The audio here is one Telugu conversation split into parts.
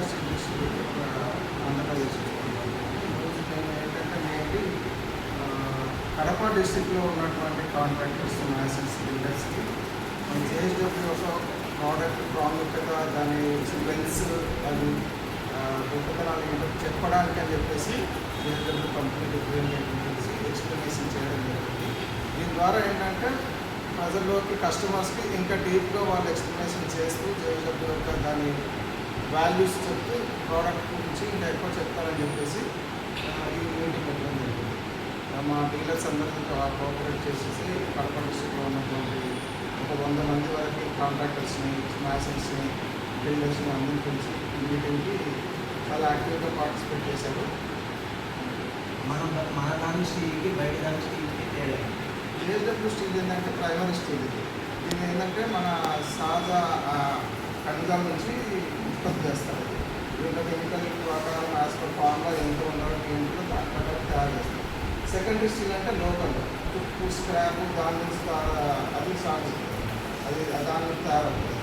డిస్ట్రిక్ట్ ఆంధ్రప్రదేశ్ ఈరోజు ఏంటంటే మేబీ కడప డిస్ట్రిక్ట్లో ఉన్నటువంటి కాంట్రాక్టర్స్ మ్యాసెస్ బిల్డర్స్కి మన జేఎస్డబ్ల్యూ ఒక ప్రోడక్ట్ ప్రాముఖ్యత దాని సిబెన్స్ అది గొప్పతనాలు ఏంటో చెప్పడానికి అని చెప్పేసి జేఎస్డబ్ల్యూ కంపెనీ డిఫరెంట్ ఎక్స్ప్లెనేషన్ చేయడం జరిగింది. దీని ద్వారా ఏంటంటే ప్రజల్లోకి కస్టమర్స్కి ఇంకా డీప్గా వాళ్ళు ఎక్స్ప్లెనేషన్ చేస్తూ జేఎస్డబ్ల్యూ యొక్క దాని వాల్యూస్ చెప్తూ ప్రోడక్ట్ గురించి ఇంకా ఎక్కువ చెప్తారని చెప్పేసి ఈ మీటింగ్ పెట్టడం జరిగింది. మా డీలర్స్ అందరితో కోఆపరేట్ చేసేసి కడప డిస్ట్రిక్ట్లో ఉన్నటువంటి ఒక వంద మంది వరకు కాంట్రాక్టర్స్ని మ్యాసన్స్ని బిల్డర్స్ని అందరిని పిలిచి ఈ మీటింగ్కి చాలా యాక్టివ్గా పార్టిసిపేట్ చేశారు. మనం మన దాని స్టీల్కి బయట దాని స్టీల్కి తేడా? జేఎస్డబ్ల్యూ స్టీల్ ఏంటంటే ప్రైమరీ స్టీల్ ఇది. ఏంటంటే మన సహజ ఖనిజాల నుంచి ఉత్పత్తి చేస్తారు. దీంట్లో కెమికల్ ప్రకారం యాజ్ పర్ ఫార్ములా ఎంత ఉండడం ఏంటో దాని ప్రకారం తయారు చేస్తారు. సెకండరీ స్టీల్ అంటే లోకల్. ఉప్పు స్క్రాప్ దాని నుంచి అది సాగు అది దాని నుంచి తయారవుతుంది.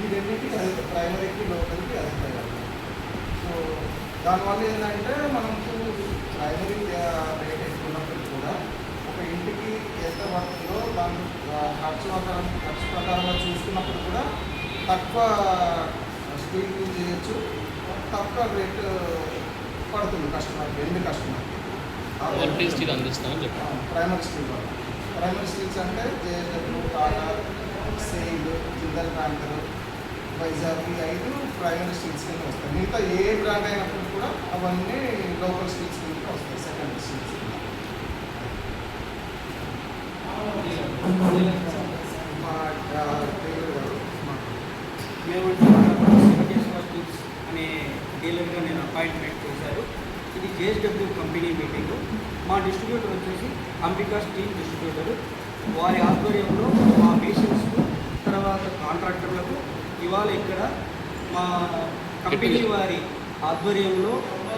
ఈ రెండింటికి అది ప్రైమరీకి లోకల్కి అది తయారు. సో దానివల్ల ఏంటంటే మనకు ప్రైమరీ రేట్ ఎక్కువ ఉన్నప్పటికీ కూడా ఒక ఇంటికి ఎంత పడుతుందో దాని ఖర్చు ఖర్చు ప్రకారంగా చూసుకున్నప్పుడు కూడా తక్కువ స్పీడ్ యూజ్ చేయొచ్చు. తక్కువ రేట్ పడుతుంది కస్టమర్కి ఎండ్ కస్టమర్కి. క్వాలిటీ స్టీల్ అందిస్తామని ప్రైమరీ స్టీల్ ప్రైమరీ స్టీల్స్ అంటే జేఎస్డబ్ల్యూ టాటా సెయిల్ జిందల్ బ్యాంకర్ వైజాగ్ ఈ ఐదు ప్రైమరీ స్టీల్స్ కింద వస్తాయి. మిగతా ఏ బ్రాండ్ అయినప్పుడు కూడా అవన్నీ లోకల్ స్టీల్స్ కింద వస్తాయి సెకండరీ స్టీల్స్ కింద. మా ఆ, డీలర్ గారు మాట్లాడారు. మేము శివకేశ్వర అనే డీలర్గా నేను అపాయింట్మెంట్ చేశారు. ఇది జేఎస్డబ్ల్యూ కంపెనీ మీటింగ్ మా డిస్ట్రిబ్యూటర్ వచ్చేసి అంబికా స్టీల్ డిస్ట్రిబ్యూటర్ వారి ఆధ్వర్యంలో మా పేషెంట్స్కు తర్వాత కాంట్రాక్టర్లకు ఇవాళ ఇక్కడ మా కంపెనీ వారి ఆధ్వర్యంలో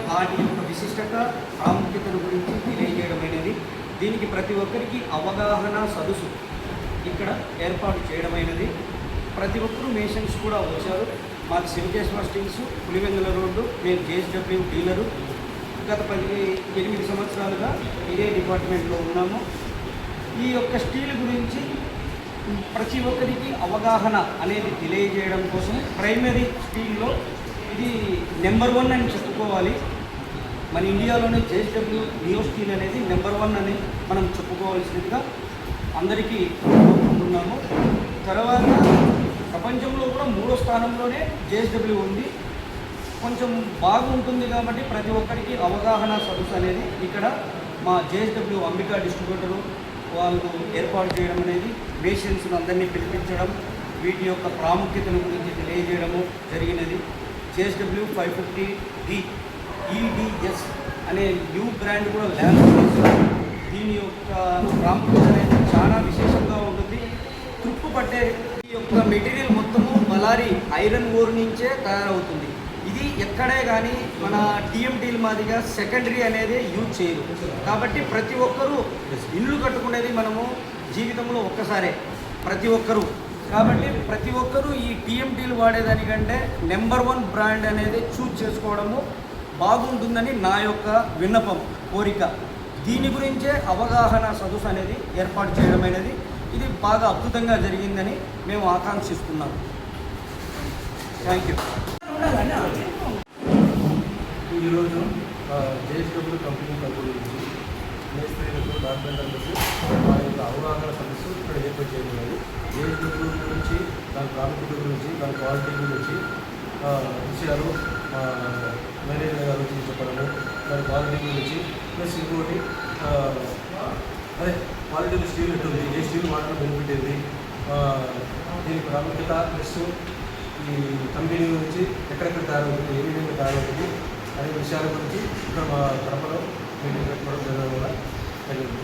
వాటి యొక్క విశిష్టత ప్రాముఖ్యతను గురించి తెలియజేయడం అనేది దీనికి ప్రతి ఒక్కరికి అవగాహన సదుసు ఇక్కడ ఏర్పాటు చేయడమైనది ప్రతి ఒక్కరు మేషన్స్ కూడా వచ్చారు. మాది శివకేశ్వర స్టీల్స్ పులివెందుల రోడ్డు. మేము జేఎస్డబ్ల్యూ డీలరు. గత పది ఎనిమిది సంవత్సరాలుగా ఇదే డిపార్ట్మెంట్లో ఉన్నాము. ఈ యొక్క స్టీల్ గురించి ప్రతి ఒక్కరికి అవగాహన అనేది తెలియజేయడం కోసం ప్రైమరీ స్టీల్లో ఇది నెంబర్ వన్ అని చెప్పుకోవాలి. మన ఇండియాలోనే జేఎస్డబ్ల్యూ నియో స్టీల్ అనేది నెంబర్ వన్ అని మనం చెప్పుకోవాల్సిందిగా అందరికీ కోరుకుంటున్నాము. తర్వాత ప్రపంచంలో కూడా మూడో స్థానంలోనే జేఎస్డబ్ల్యూ ఉంది. కొంచెం బాగుంటుంది కాబట్టి ప్రతి ఒక్కరికి అవగాహన సదస్సు అనేది ఇక్కడ మా జేఎస్డబ్ల్యూ అంబికా డిస్ట్రిబ్యూటరు వాళ్ళు ఏర్పాటు చేయడం అనేది పేషెంట్స్ను అందరినీ పిలిపించడం వీటి యొక్క ప్రాముఖ్యతను గురించి తెలియజేయడము జరిగినది. JSW five fifty D EDS అనే న్యూ బ్రాండ్ కూడా ల్యాండ్ దీని యొక్క ప్రాముఖ్యత అనేది చాలా విశేషంగా ఉంటుంది. తృప్పు పట్టే యొక్క మెటీరియల్ మొత్తము బలారి ఐరన్ ఓర్ నుంచే తయారవుతుంది. ఇది ఎక్కడే కానీ మన టీఎంటీల మాదిరిగా సెకండరీ అనేది యూజ్ చేయరు. కాబట్టి ప్రతి ఒక్కరూ ఇల్లు కట్టుకునేది మనము జీవితంలో ఒక్కసారే. ప్రతి ఒక్కరూ. కాబట్టి ప్రతి ఒక్కరూ ఈ టీఎంటీలు వాడేదానికంటే నెంబర్ వన్ బ్రాండ్ అనేది చూజ్ చేసుకోవడము బాగుంటుందని నా యొక్క విన్నపం కోరిక. దీని గురించే అవగాహన సదస్సు అనేది ఏర్పాటు చేయడం అనేది ఇది బాగా అద్భుతంగా జరిగిందని మేము ఆకాంక్షిస్తున్నాం. థ్యాంక్ యూ ఈరోజు జేఎస్డబ్ల్యూ కంపెనీ తరపు నుంచి మేస్త్రీలకు కార్పెంటర్లకు మా యొక్క అవగాహన సదస్సు ఇక్కడ ఏర్పాటు చేయబడినది జేఎస్డబ్ల్యూ గురించి దాని ప్రాముఖ్యత గురించి దాని క్వాలిటీ గురించి విషయాలు మేనేజర్ గారు వచ్చి చెప్పడము దాని క్వాలిటీ గురించి ప్లస్ ఇంకోటి అదే క్వాలిటీలో స్టీల్ ఎట్టుంది? ఏ స్టీల్ వాడటం బెనిఫిట్ ఏంది? దీని ప్రాముఖ్యత ప్లస్ ఈ కంపెనీ గురించి ఎక్కడెక్కడ తయారవుతుంది? ఏ విధంగా తయారవుతుంది? అనే విషయాల గురించి ఇక్కడ మా తరఫులో మీటింగ్ పెట్టుకోవడం జరగడం కూడా జరిగింది